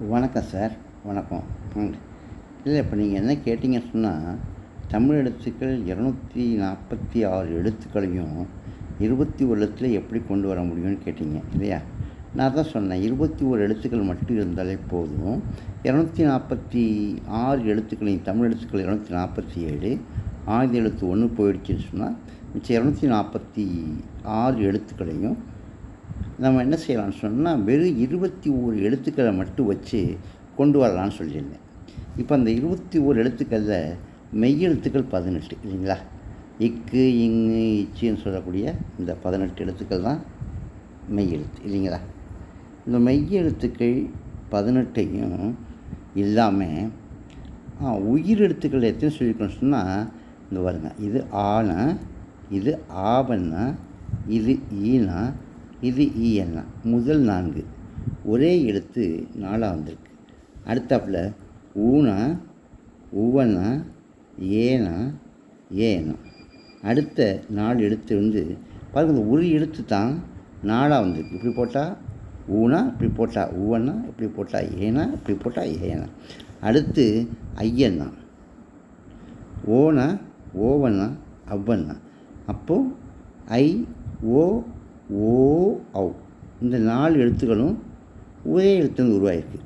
வணக்கம் சார் வணக்கம். இல்லை இப்போ நீங்கள் என்ன கேட்டிங்க சொன்னால் தமிழ் எழுத்துக்கள் இரநூத்தி நாற்பத்தி ஆறு எழுத்துக்களையும் இருபத்தி ஒரு எழுத்துல எப்படி கொண்டு வர முடியும்னு கேட்டிங்க இல்லையா? நான் தான் சொன்னேன் இருபத்தி ஒரு எழுத்துக்கள் மட்டும் இருந்தாலே போதும். இரநூத்தி நாற்பத்தி ஆறு எழுத்துக்களையும் தமிழ் எழுத்துக்கள் இரநூத்தி நாற்பத்தி ஏழு ஆயுத எழுத்து ஒன்று போயிடுச்சுன்னு சொன்னால் மிச்சம் இரநூத்தி நாற்பத்தி ஆறு எழுத்துக்களையும் நம்ம என்ன செய்யலாம்னு சொன்னால் வெறும் இருபத்தி ஓரு எழுத்துக்களை மட்டும் வச்சு கொண்டு வரலான்னு சொல்லியிருந்தேன். இப்போ அந்த இருபத்தி ஓரு எழுத்துக்களில் மெய்யெழுத்துக்கள் பதினெட்டு இல்லைங்களா? இக்கு இங்கு இச்சின்னு சொல்லக்கூடிய இந்த பதினெட்டு எழுத்துக்கள் தான் மெய்யெழுத்து இல்லைங்களா? இந்த மெய்யெழுத்துக்கள் பதினெட்டையும் இல்லாமல் உயிர் எழுத்துக்கள் எத்தனை சொல்லிக்கணும்னு சொன்னால் இந்த வருங்க இது ஆனா இது ஆவண்ணா இது ஈனா இது ஈயண்ணா முதல் நான்கு. ஒரே எழுத்து நாளாக வந்திருக்கு. அடுத்தாப்புல ஊனா உவனா ஏனா ஏனா. அடுத்த நாலு எழுத்து வந்து பாருங்க ஒரு எழுத்து தான் நாளாக வந்திருக்கு. இப்படி போட்டால் ஊனா இப்படி போட்டால் உவனா இப்படி போட்டால் ஏனா இப்படி போட்டால் ஏனா. அடுத்து ஐயன்னா. ஓனா ஓவனா அவ்வண்ணா அப்போது ஐ ஓ ஓ ஔ. இந்த நாலு எழுத்துக்களும் ஒரே எழுத்துன்னு உருவாயிருக்கு.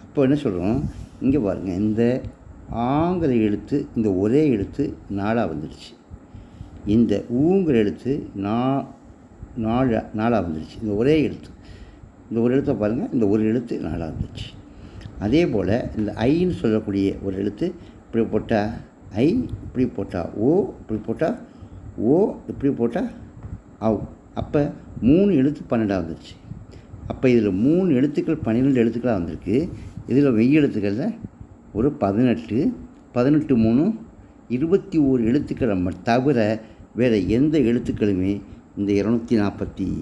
அப்போ என்ன சொல்கிறோம் இங்கே பாருங்கள் இந்த ஆங்கிற எழுத்து இந்த ஒரே எழுத்து நாளாக வந்துடுச்சு. இந்த ஊங்கிற எழுத்து நா நாலு நாளாக வந்துடுச்சு. இந்த ஒரே எழுத்து. இந்த ஒரு எழுத்தை பாருங்கள் இந்த ஒரு எழுத்து நாளாக வந்துடுச்சு. அதே போல் இந்த ஐன்னு சொல்லக்கூடிய ஒரு எழுத்து இப்படி போட்டால் ஐ இப்படி போட்டால் ஓ இப்படி போட்டால் ஓ இப்படி போட்டால் ஆவ் அப்போ மூணு எழுத்து பன்னெண்டாக வந்துருச்சு. அப்போ இதில் மூணு எழுத்துக்கள் பன்னிரெண்டு எழுத்துக்களாக வந்திருக்கு. இதில் வெய் எழுத்துக்களில் ஒரு பதினெட்டு பதினெட்டு மூணு இருபத்தி ஓரு எழுத்துக்களை ம- தவிர வேறு எந்த எழுத்துக்களுமே இந்த இரநூத்தி நாற்பத்தி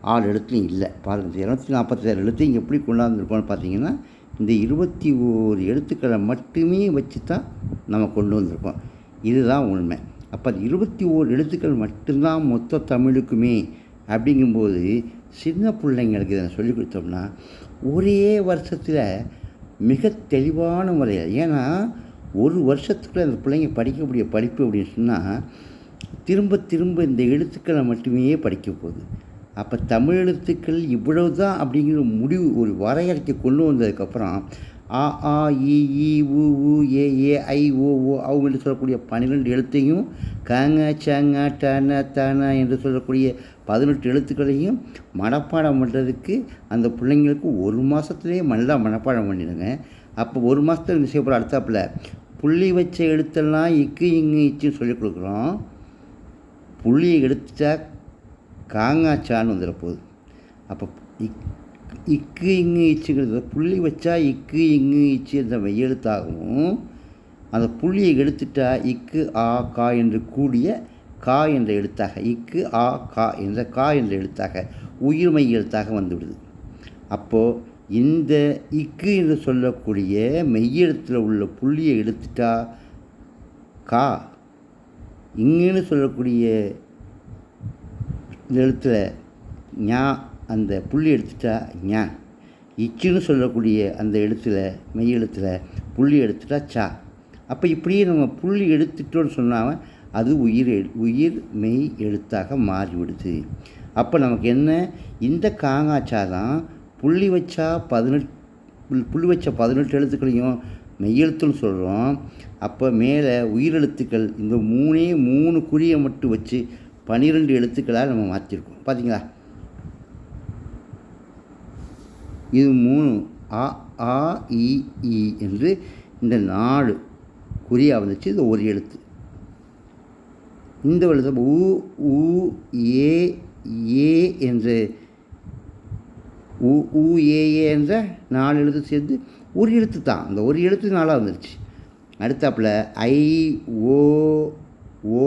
ஆறு எழுத்துலையும் இல்லை. பாருங்கள் இரநூத்தி இரநூத்தி நாற்பத்தாறு எழுத்து இங்கே எப்படி கொண்டாந்துருக்கோம்னு பார்த்தீங்கன்னா இந்த இருபத்தி ஓரு எழுத்துக்களை மட்டுமே வச்சு தான் நம்ம கொண்டு வந்திருக்கோம். இதுதான் உண்மை. அப்போ அது இருபத்தி ஓரு எழுத்துக்கள் மட்டும்தான் மொத்த தமிழுக்குமே அப்படிங்கும்போது சின்ன பிள்ளைங்களுக்கு இதை சொல்லி கொடுத்தோம்னா ஒரே வருஷத்தில் மிக தெளிவான முறையில் ஏன்னா ஒரு வருஷத்துக்குள்ள அந்த பிள்ளைங்க படிக்கக்கூடிய படிப்பு அப்படின்னு சொன்னால் திரும்ப திரும்ப இந்த எழுத்துக்களை மட்டுமே படிக்க போகுது. அப்போ தமிழ் எழுத்துக்கள் இவ்வளவு தான் அப்படிங்கிற முடிவு ஒரு வரையறைக்கு கொண்டு வந்ததுக்கப்புறம் ஆ ஆ இ உ உ ஏ ஏ ஐ ஓ ஓ அவங்களுக்கு என்று சொல்லக்கூடிய பன்னிரெண்டு எழுத்தையும் கங்க சங்க டன தன என்று சொல்லக்கூடிய பதினெட்டு எழுத்துக்களையும் மனப்பாடம் பண்ணுறதுக்கு அந்த பிள்ளைங்களுக்கு ஒரு மாதத்துலேயே நல்லா மனப்பாடம் பண்ணிடுங்க. அப்போ ஒரு மாதத்துல என்ன செய்ய அடுத்தாப்புல புள்ளி வச்ச எழுத்தெல்லாம் இக்கு இங்கு இச்சுன்னு சொல்லிக் கொடுக்குறோம். புள்ளியை எடுத்துட்டா காங்காச்சான்னு வந்துட போகுது. அப்போ இக் இக்கு இங்கு இச்சுங்கிறது புள்ளி வச்சா இக்கு இங்கு இச்சு என்ற மெய்யெழுத்தாகவும் அந்த புள்ளியை எடுத்துட்டா இக்கு ஆ கா என்று கூடிய கா என்ற எழுத்தாக இக்கு ஆ கா என்ற கா என்ற எழுத்தாக உயிர்மை எழுத்தாக வந்துவிடுது. அப்போது இந்த இக்கு என்று சொல்லக்கூடிய மெய்யெழுத்தில் உள்ள புள்ளியை எடுத்துட்டா கா இங்குன்னு சொல்லக்கூடிய இந்த ஞா அந்த புள்ளி எடுத்துட்டா ஞா. இச்சுன்னு சொல்லக்கூடிய அந்த எழுத்தில் மெய் எழுத்தில் புள்ளி எடுத்துட்டா சா. அப்போ இப்படியே நம்ம புள்ளி எடுத்துட்டோன்னு சொன்னால் அது உயிர் எழு- உயிர் மெய் எழுத்தாக மாறிவிடுது. அப்போ நமக்கு என்ன? இந்த காங்காச்சா தான் புள்ளி வச்சா பதினெட்டு புள்ளி வச்ச பதினெட்டு எழுத்துக்களையும் மெய்யெழுத்துன்னு சொல்கிறோம் அப்போ மேலே உயிரெழுத்துக்கள் இந்த மூணே மூணு குறியை மட்டும் வச்சு பன்னிரெண்டு எழுத்துக்களாக நம்ம மாற்றிருக்கோம் பார்த்தீங்களா இது மூணு ஆ ஆ இ ஈ என்று இந்த நாலு குறியாக வந்துச்சு. இது ஒரு எழுத்து. இந்த எழுத்து உ உ ஏ ஏ என்று உ உ ஏ ஏ என்ற நாலு எழுத்து சேர்ந்து ஒரு எழுத்து தான். அந்த ஒரு எழுத்து நாளாக வந்துருச்சு. அடுத்தாப்புல ஐ ஓ ஓ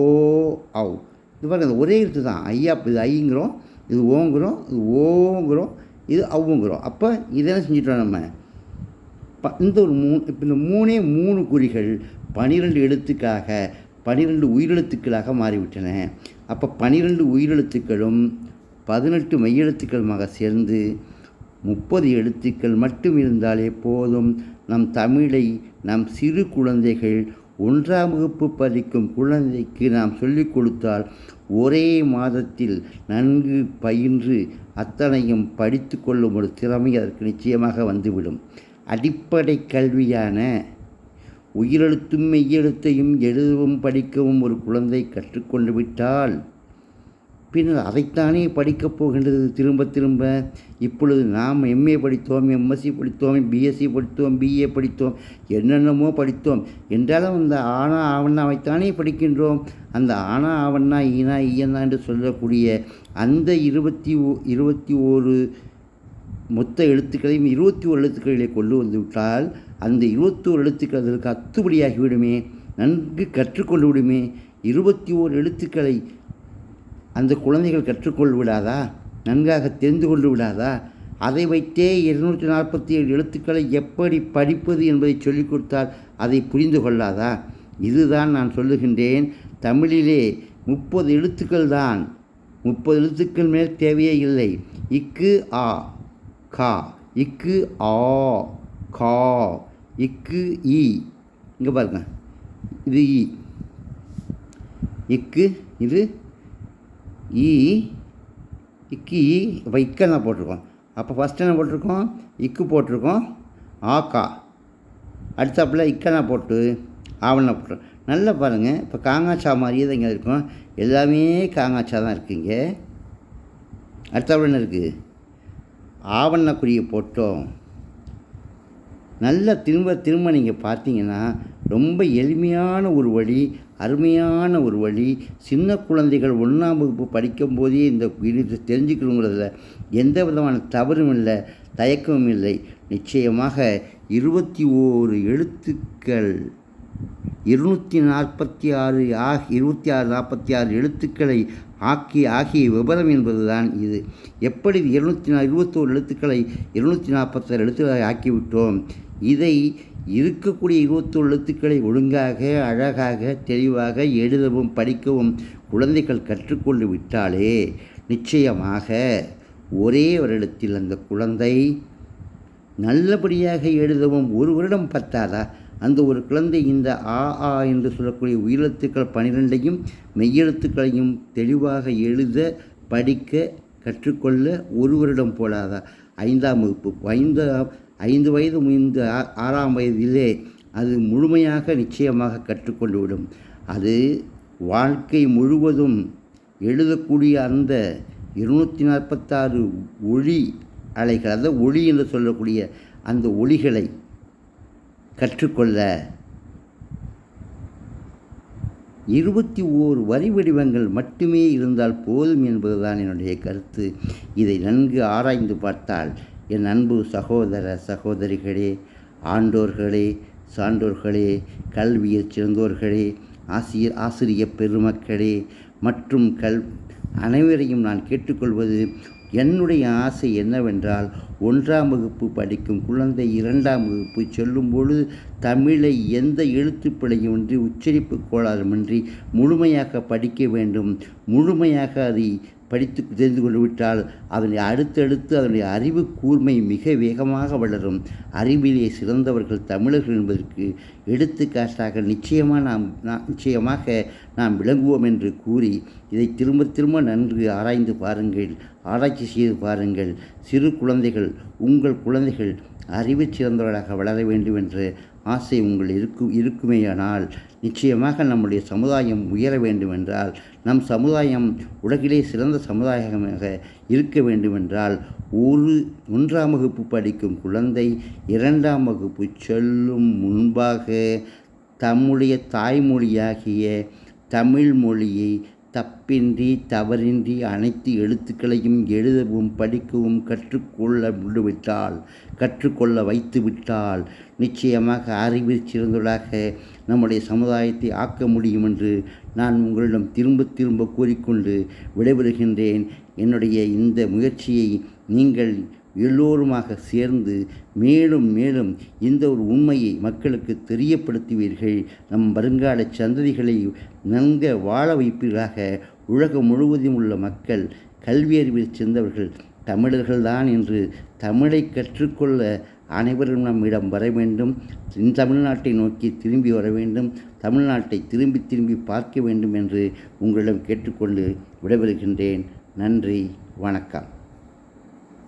ஔ. இது பாருங்கள் அந்த ஒரே எழுத்து தான். ஐயா இது ஐங்கிறோம் இது ஓங்கிறோம் இது ஓங்கிறோம் இது அவங்கிறோம். அப்போ இதெல்லாம் செஞ்சுட்டோம் நம்ம? ப இந்த ஒரு மூணு இப்போ இந்த மூணே மூணு குறிகள் பனிரெண்டு எழுத்துக்காக பனிரெண்டு உயிரெழுத்துக்களாக மாறிவிட்டன. அப்போ பனிரெண்டு உயிரெழுத்துக்களும் பதினெட்டு மெய்யெழுத்துக்களுமாக சேர்ந்து முப்பது எழுத்துக்கள் மட்டும் இருந்தாலே போதும். நம் தமிழை நம் சிறு குழந்தைகள் ஒன்றாம் வகுப்பு படிக்கும் குழந்தைக்கு நாம் சொல்லிக் கொடுத்தால் ஒரே மாதத்தில் நன்கு பயின்று அத்தனையும் படித்து கொள்ளும் ஒரு திறமை அதற்கு நிச்சயமாக வந்துவிடும். அடிப்படை கல்வியான உயிரெழுத்தும் மெய்யெழுத்தையும் எழுதவும் படிக்கவும் ஒரு குழந்தை கற்றுக்கொண்டு விட்டால் பின்னர் அதைத்தானே படிக்கப் போகின்றது. திரும்ப திரும்ப இப்பொழுது நாம் எம்ஏ படித்தோம் எம்எஸ்சி படித்தோம் பிஎஸ்சி படித்தோம் பிஏ படித்தோம் என்னென்னமோ படித்தோம். என்றாலும் அந்த ஆனா ஆவண்ணாவைத்தானே படிக்கின்றோம். அந்த ஆனா ஆவண்ணா ஈனா ஈயன்னா என்று சொல்லக்கூடிய அந்த இருபத்தி ஓ இருபத்தி ஓரு மொத்த எழுத்துக்களையும் இருபத்தி ஓரு எழுத்துக்களிலே கொண்டு வந்து விட்டால் அந்த இருபத்தோரு எழுத்துக்கள் அதற்கு அத்துப்படியாகிவிடுமே நன்கு கற்றுக்கொண்டு விடுமே. இருபத்தி ஓர் எழுத்துக்களை அந்த குழந்தைகள் கற்றுக்கொள் விடாதா நன்காக தெரிந்து கொண்டு விடாதா அதை வைத்தே இருநூற்றி நாற்பத்தி ஏழு எழுத்துக்களை எப்படி படிப்பது என்பதை சொல்லிக் கொடுத்தால் அதை புரிந்து கொள்ளாதா? இதுதான் நான் சொல்லுகின்றேன். தமிழிலே முப்பது எழுத்துக்கள் தான். முப்பது எழுத்துக்கள் மேல் தேவையே இல்லை. இக்கு ஆ கா. இக்கு ஆ கா. இக்கு இ இங்கே பாருங்க. இது இ இக்கு இது ஈ இக்கு ஈ இப்போ இக்கன்னா போட்டிருக்கோம். அப்போ ஃபஸ்ட் என்ன போட்டிருக்கோம்? இக்கு போட்டிருக்கோம். ஆக்கா அடுத்தாப்புல இக்கெல்லாம் போட்டு ஆவணம் போட்டு நல்லா பாருங்கள் இப்போ காங்காச்சா மாதிரியே தான் இங்கே இருக்கும். எல்லாமே காங்காச்சா தான் இருக்குங்க அடுத்தாப்புல என்ன இருக்குது ஆவணக்குறியை போட்டோம். நல்லா திரும்ப திரும்ப நீங்கள் பார்த்தீங்கன்னா ரொம்ப எளிமையான ஒரு வழி அருமையான ஒரு வழி. சின்ன குழந்தைகள் ஒன்றாம் வகுப்பு படிக்கும்போதே இந்த இது தெரிஞ்சுக்கணுங்கிறதுல எந்த விதமான தவறும் இல்லை தயக்கமும் இல்லை. நிச்சயமாக இருபத்தி ஓரு எழுத்துக்கள் இருநூற்றி நாற்பத்தி ஆறு ஆகி இருபத்தி ஆறு நாற்பத்தி ஆறு எழுத்துக்களை ஆக்கி ஆகிய விபரம் என்பதுதான் இது. எப்படி இருநூற்றி நா இருபத்தோரு எழுத்துக்களை இருநூற்றி நாற்பத்தாறு எழுத்துக்களை ஆக்கிவிட்டோம்? இதை இருக்கக்கூடிய இருபத்தோரு எழுத்துக்களை ஒழுங்காக அழகாக தெளிவாக எழுதவும் படிக்கவும் குழந்தைகள் கற்றுக்கொண்டு விட்டாலே நிச்சயமாக ஒரே வருடத்தில் அந்த குழந்தை நல்லபடியாக எழுதவும் ஒரு வருடம் பத்தாதா? அந்த ஒரு குழந்தை இந்த ஆ ஆ என்று சொல்லக்கூடிய உயிரெழுத்துக்கள் பனிரெண்டையும் மெய்யெழுத்துக்களையும் தெளிவாக எழுத படிக்க கற்றுக்கொள்ள ஒரு வருடம் போலாதா? ஐந்தாம் வகுப்பு ஐந்தாம் ஐந்து வயது முயந்து ஆறாம் வயதிலே அது முழுமையாக நிச்சயமாக கற்றுக்கொண்டு விடும் அது வாழ்க்கை முழுவதும் எழுதக்கூடிய அந்த இருநூற்றி நாற்பத்தாறு ஒளி அலைகள் அதாவது ஒளி என்று சொல்லக்கூடிய அந்த ஒளிகளை கற்றுக்கொள்ள இருபத்தி ஓரு வரி வடிவங்கள் மட்டுமே இருந்தால் போதும் என்பதுதான் என்னுடைய கருத்து. இதை நன்கு ஆராய்ந்து பார்த்தால் என் அன்பு சகோதர சகோதரிகளே ஆண்டோர்களே சான்றோர்களே கல்வியில் சிறந்தோர்களே ஆசிரியர் ஆசிரிய பெருமக்களே மற்றும் கல் அனைவரையும் நான் கேட்டுக்கொள்வது என்னுடைய ஆசை என்னவென்றால் ஒன்றாம் வகுப்பு படிக்கும் குழந்தை இரண்டாம் வகுப்பு செல்லும்பொழுது தமிழை எந்த எழுத்துப்பிழையுமின்றி உச்சரிப்பு கோளாறுமின்றி முழுமையாக படிக்க வேண்டும். முழுமையாக அதை படித்து தெரிந்து கொண்டு விட்டால் அதனை அடுத்தடுத்து அதனுடைய அறிவு கூர்மை மிக வேகமாக வளரும். அறிவிலே சிறந்தவர்கள் தமிழர்கள் என்பதற்கு எடுத்துக்காட்டாக நிச்சயமாக நாம் நிச்சயமாக நாம் விளங்குவோம் என்று கூறி இதை திரும்ப திரும்ப நன்கு ஆராய்ந்து பாருங்கள் ஆராய்ச்சி செய்து பாருங்கள். சிறு குழந்தைகள் உங்கள் குழந்தைகள் அறிவு சிறந்தவர்களாக வளர வேண்டும் என்று ஆசை உங்கள் இருக்கு இருக்குமேயானால் நிச்சயமாக நம்முடைய சமுதாயம் உயர வேண்டுமென்றால் நம் சமுதாயம் உலகிலே சிறந்த சமுதாயமாக இருக்க வேண்டுமென்றால் ஒரு ஒன்றாம் வகுப்பு படிக்கும் குழந்தை இரண்டாம் வகுப்பு செல்லும் முன்பாக தம்முடைய தாய்மொழியாகிய தமிழ் மொழியை தப்பின்றி தவறின்றி அனைத்து எழுத்துக்களையும் எழுதவும் படிக்கவும் கற்றுக்கொள்ள விட்டுவிட்டால் கற்றுக்கொள்ள வைத்து விட்டால் நிச்சயமாக அறிவில் சிறந்தவர்களாக நம்முடைய சமுதாயத்தை ஆக்க முடியும் என்று நான் உங்களிடம் திரும்ப திரும்ப கூறிக்கொண்டு விடைபெறுகின்றேன். என்னுடைய இந்த முயற்சியை நீங்கள் எல்லோருமாக சேர்ந்து மேலும் மேலும் இந்த ஒரு உண்மையை மக்களுக்கு தெரியப்படுத்துவீர்கள். நம் வருங்கால சந்ததிகளை நன்க வாழ வைப்பீர்களாக. உலகம் முழுவதும் உள்ள மக்கள் கல்வியறிவில் சேர்ந்தவர்கள் தமிழர்கள்தான் என்று தமிழை கற்றுக்கொள்ள அனைவரும் நம்மிடம் வர வேண்டும். தென் தமிழ்நாட்டை நோக்கி திரும்பி வர வேண்டும். தமிழ்நாட்டை திரும்பி திரும்பி பார்க்க வேண்டும் என்று உங்களிடம் கேட்டுக்கொண்டு விடைபெறுகின்றேன். நன்றி வணக்கம்.